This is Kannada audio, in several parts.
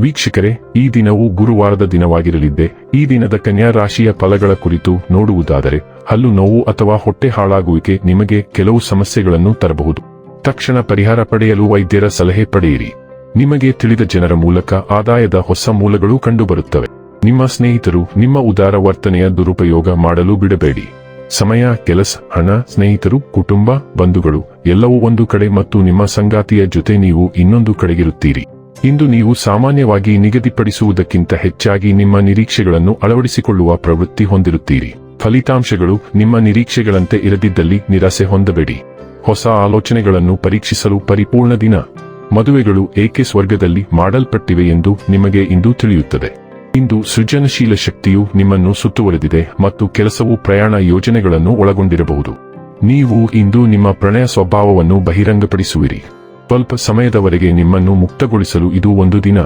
ವೀಕ್ಷಕರೇ, ಈ ದಿನವು ಗುರುವಾರದ ದಿನವಾಗಿರಲಿದ್ದೆ, ಈ ದಿನದ ಕನ್ಯಾ ರಾಶಿಯ ಫಲಗಳ ಕುರಿತು ನೋಡುವುದಾದರೆ, ಹಲ್ಲು ನೋವು ಅಥವಾ ಹೊಟ್ಟೆ ಹಾಳಾಗುವಿಕೆ ನಿಮಗೆ ಕೆಲವು ಸಮಸ್ಯೆಗಳನ್ನು ತರಬಹುದು. ತಕ್ಷಣ ಪರಿಹಾರ ಪಡೆಯಲು ವೈದ್ಯರ ಸಲಹೆ ಪಡೆಯಿರಿ. ನಿಮಗೆ ತಿಳಿದ ಜನರ ಮೂಲಕ ಆದಾಯದ ಹೊಸ ಮೂಲಗಳು ಕಂಡುಬರುತ್ತವೆ. ನಿಮ್ಮ ಸ್ನೇಹಿತರು ನಿಮ್ಮ ಉದಾರ ವರ್ತನೆಯ ದುರುಪಯೋಗ ಮಾಡಲು ಬಿಡಬೇಡಿ. ಸಮಯ, ಕೆಲಸ, ಹಣ, ಸ್ನೇಹಿತರು, ಕುಟುಂಬ, ಬಂಧುಗಳು ಎಲ್ಲವೂ ಒಂದು ಕಡೆ ಮತ್ತು ನಿಮ್ಮ ಸಂಗಾತಿಯ ಜೊತೆ ನೀವು ಇನ್ನೊಂದು ಕಡೆಗಿರುತ್ತೀರಿ. ಇಂದು ನೀವು ಸಾಮಾನ್ಯವಾಗಿ ನಿಗದಿಪಡಿಸುವುದಕ್ಕಿಂತ ಹೆಚ್ಚಾಗಿ ನಿಮ್ಮ ನಿರೀಕ್ಷೆಗಳನ್ನು ಅಳವಡಿಸಿಕೊಳ್ಳುವ ಪ್ರವೃತ್ತಿ ಹೊಂದಿರುತ್ತೀರಿ. ಫಲಿತಾಂಶಗಳು ನಿಮ್ಮ ನಿರೀಕ್ಷೆಗಳಂತೆ ಇರದಿದ್ದಲ್ಲಿ ನಿರಾಸೆ ಹೊಂದಬೇಡಿ. ಹೊಸ ಆಲೋಚನೆಗಳನ್ನು ಪರೀಕ್ಷಿಸಲು ಪರಿಪೂರ್ಣ ದಿನ. ಮದುವೆಗಳು ಏಕೆ ಸ್ವರ್ಗದಲ್ಲಿ ಮಾಡಲ್ಪಟ್ಟಿವೆ ಎಂದು ನಿಮಗೆ ಇಂದು ತಿಳಿಯುತ್ತದೆ. ಇಂದು ಸೃಜನಶೀಲ ಶಕ್ತಿಯು ನಿಮ್ಮನ್ನು ಸುತ್ತುವರೆದಿದೆ ಮತ್ತು ಕೆಲಸವು ಪ್ರಯಾಣ ಯೋಜನೆಗಳನ್ನು ಒಳಗೊಂಡಿರಬಹುದು. ನೀವು ಇಂದು ನಿಮ್ಮ ಪ್ರಣಯ ಸ್ವಭಾವವನ್ನು ಬಹಿರಂಗಪಡಿಸುವಿರಿ. ಸ್ವಲ್ಪ ಸಮಯದವರೆಗೆ ನಿಮ್ಮನ್ನು ಮುಕ್ತಗೊಳಿಸಲು ಇದು ಒಂದು ದಿನ.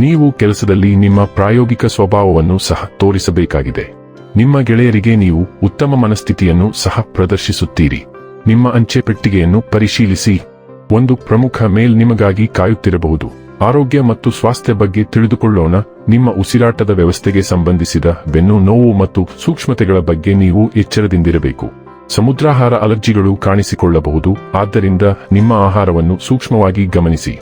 ನೀವು ಕೆಲಸದಲ್ಲಿ ನಿಮ್ಮ ಪ್ರಾಯೋಗಿಕ ಸ್ವಭಾವವನ್ನು ಸಹ ತೋರಿಸಬೇಕಾಗಿದೆ. ನಿಮ್ಮ ಗೆಳೆಯರಿಗೆ ನೀವು ಉತ್ತಮ ಮನಸ್ಥಿತಿಯನ್ನು ಸಹ ಪ್ರದರ್ಶಿಸುತ್ತೀರಿ. ನಿಮ್ಮ ಅಂಚೆ ಪೆಟ್ಟಿಗೆಯನ್ನು ಪರಿಶೀಲಿಸಿ. ಒಂದು ಪ್ರಮುಖ ಮೇಲ್ ನಿಮಗಾಗಿ ಕಾಯುತ್ತಿರಬಹುದು. ಆರೋಗ್ಯ ಮತ್ತು ಸ್ವಾಸ್ಥ್ಯ ಬಗ್ಗೆ ತಿಳಿದುಕೊಳ್ಳೋಣ. ನಿಮ್ಮ ಉಸಿರಾಟದ ವ್ಯವಸ್ಥೆಗೆ ಸಂಬಂಧಿಸಿದ ಬೆನ್ನು ನೋವು ಮತ್ತು ಸೂಕ್ಷ್ಮತೆಗಳ ಬಗ್ಗೆ ನೀವು ಎಚ್ಚರದಿಂದಿರಬೇಕು. ಸಮುದ್ರಾಹಾರ ಅಲರ್ಜಿಗಳು ಕಾಣಿಸಿಕೊಳ್ಳಬಹುದು. ಆದ್ದರಿಂದ ನಿಮ್ಮ ಆಹಾರವನ್ನು ಸೂಕ್ಷ್ಮವಾಗಿ ಗಮನಿಸಿ.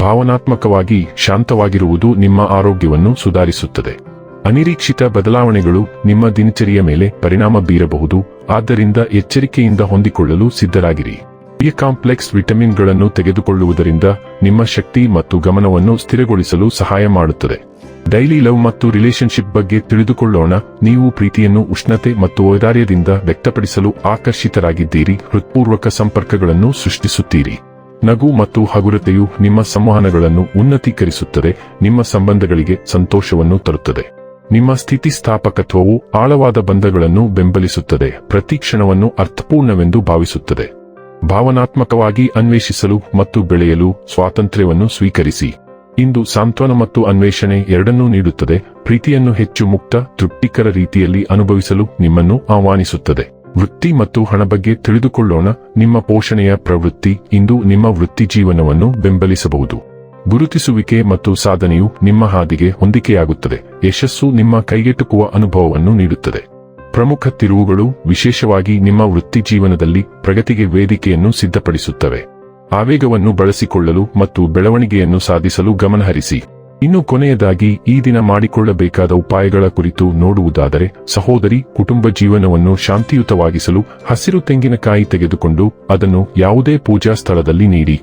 ಭಾವನಾತ್ಮಕವಾಗಿ ಶಾಂತವಾಗಿರುವುದು ನಿಮ್ಮ ಆರೋಗ್ಯವನ್ನು ಸುಧಾರಿಸುತ್ತದೆ. ಅನಿರೀಕ್ಷಿತ ಬದಲಾವಣೆಗಳು ನಿಮ್ಮ ದಿನಚರಿಯ ಮೇಲೆ ಪರಿಣಾಮ ಬೀರಬಹುದು. ಆದ್ದರಿಂದ ಎಚ್ಚರಿಕೆಯಿಂದ ಹೊಂದಿಕೊಳ್ಳಲು ಸಿದ್ಧರಾಗಿರಿ. ಬಿ ಕಾಂಪ್ಲೆಕ್ಸ್ ವಿಟಮಿನ್ಗಳನ್ನು ತೆಗೆದುಕೊಳ್ಳುವುದರಿಂದ ನಿಮ್ಮ ಶಕ್ತಿ ಮತ್ತು ಗಮನವನ್ನು ಸ್ಥಿರಗೊಳಿಸಲು ಸಹಾಯ ಮಾಡುತ್ತದೆ. ಡೈಲಿ ಲವ್ ಮತ್ತು ರಿಲೇಶನ್ಶಿಪ್ ಬಗ್ಗೆ ತಿಳಿದುಕೊಳ್ಳೋಣ. ನೀವು ಪ್ರೀತಿಯನ್ನು, ಉಷ್ಣತೆ ಮತ್ತು ಔದಾರ್ಯದಿಂದ ವ್ಯಕ್ತಪಡಿಸಲು ಆಕರ್ಷಿತರಾಗಿದ್ದೀರಿ. ಹೃತ್ಪೂರ್ವಕ ಸಂಪರ್ಕಗಳನ್ನು ಸೃಷ್ಟಿಸುತ್ತೀರಿ. ನಗು ಮತ್ತು ಹಗುರತೆಯು ನಿಮ್ಮ ಸಂವಹನಗಳನ್ನು ಉನ್ನತೀಕರಿಸುತ್ತದೆ. ನಿಮ್ಮ ಸಂಬಂಧಗಳಿಗೆ ಸಂತೋಷವನ್ನು ತರುತ್ತದೆ. ನಿಮ್ಮ ಸ್ಥಿತಿಸ್ಥಾಪಕತ್ವವು ಆಳವಾದ ಬಂಧಗಳನ್ನು ಬೆಂಬಲಿಸುತ್ತದೆ. ಪ್ರತಿ ಕ್ಷಣವನ್ನು ಅರ್ಥಪೂರ್ಣವೆಂದು ಭಾವಿಸುತ್ತದೆ. ಭಾವನಾತ್ಮಕವಾಗಿ ಅನ್ವೇಷಿಸಲು ಮತ್ತು ಬೆಳೆಯಲು ಸ್ವಾತಂತ್ರ್ಯವನ್ನು ಸ್ವೀಕರಿಸಿ. ಇಂದು ಸಾಂತ್ವನ ಮತ್ತು ಅನ್ವೇಷಣೆ ಎರಡನ್ನೂ ನೀಡುತ್ತದೆ, ಪ್ರೀತಿಯನ್ನು ಹೆಚ್ಚು ಮುಕ್ತ, ತೃಪ್ತಿಕರ ರೀತಿಯಲ್ಲಿ ಅನುಭವಿಸಲು ನಿಮ್ಮನ್ನು ಆಹ್ವಾನಿಸುತ್ತದೆ. ವೃತ್ತಿ ಮತ್ತು ಹಣ ಬಗ್ಗೆ ತಿಳಿದುಕೊಳ್ಳೋಣ, ನಿಮ್ಮ ಪೋಷಣೆಯ ಪ್ರವೃತ್ತಿ ಇಂದು ನಿಮ್ಮ ವೃತ್ತಿ ಜೀವನವನ್ನು ಬೆಂಬಲಿಸಬಹುದು. ಗುರುತಿಸುವಿಕೆ ಮತ್ತು ಸಾಧನೆಯು ನಿಮ್ಮ ಹಾದಿಗೆ ಹೊಂದಿಕೆಯಾಗುತ್ತದೆ, ಯಶಸ್ಸು ನಿಮ್ಮ ಕೈಗೆಟುಕುವ ಅನುಭವವನ್ನು ನೀಡುತ್ತದೆ. ಪ್ರಮುಖ ತಿರುವುಗಳು ವಿಶೇಷವಾಗಿ ನಿಮ್ಮ ವೃತ್ತಿ ಜೀವನದಲ್ಲಿ ಪ್ರಗತಿಗೆ ವೇದಿಕೆಯನ್ನು ಸಿದ್ಧಪಡಿಸುತ್ತವೆ. ಆವೇಗವನ್ನು ಬಳಸಿಕೊಳ್ಳಲು ಮತ್ತು ಬೆಳವಣಿಗೆಯನ್ನು ಸಾಧಿಸಲು ಗಮನಹರಿಸಿ. ಇನ್ನು ಕೊನೆಯದಾಗಿ, ಈ ದಿನ ಮಾಡಿಕೊಳ್ಳಬೇಕಾದ ಉಪಾಯಗಳ ಕುರಿತು ನೋಡುವುದಾದರೆ, ಸಹೋದರಿ, ಕುಟುಂಬ ಜೀವನವನ್ನು ಶಾಂತಿಯುತವಾಗಿಸಲು ಹಸಿರು ತೆಂಗಿನಕಾಯಿ ತೆಗೆದುಕೊಂಡು ಅದನ್ನು ಯಾವುದೇ ಪೂಜಾ ಸ್ಥಳದಲ್ಲಿ ನೀಡಿ.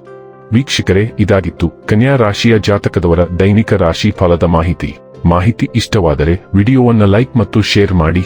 ವೀಕ್ಷಕರೇ, ಇದಾಗಿತ್ತು ಕನ್ಯಾ ರಾಶಿಯ ಜಾತಕದವರ ದೈನಿಕ ರಾಶಿ ಫಲದ ಮಾಹಿತಿ. ಮಾಹಿತಿ ಇಷ್ಟವಾದರೆ ವಿಡಿಯೋವನ್ನು ಲೈಕ್ ಮತ್ತು ಶೇರ್ ಮಾಡಿ.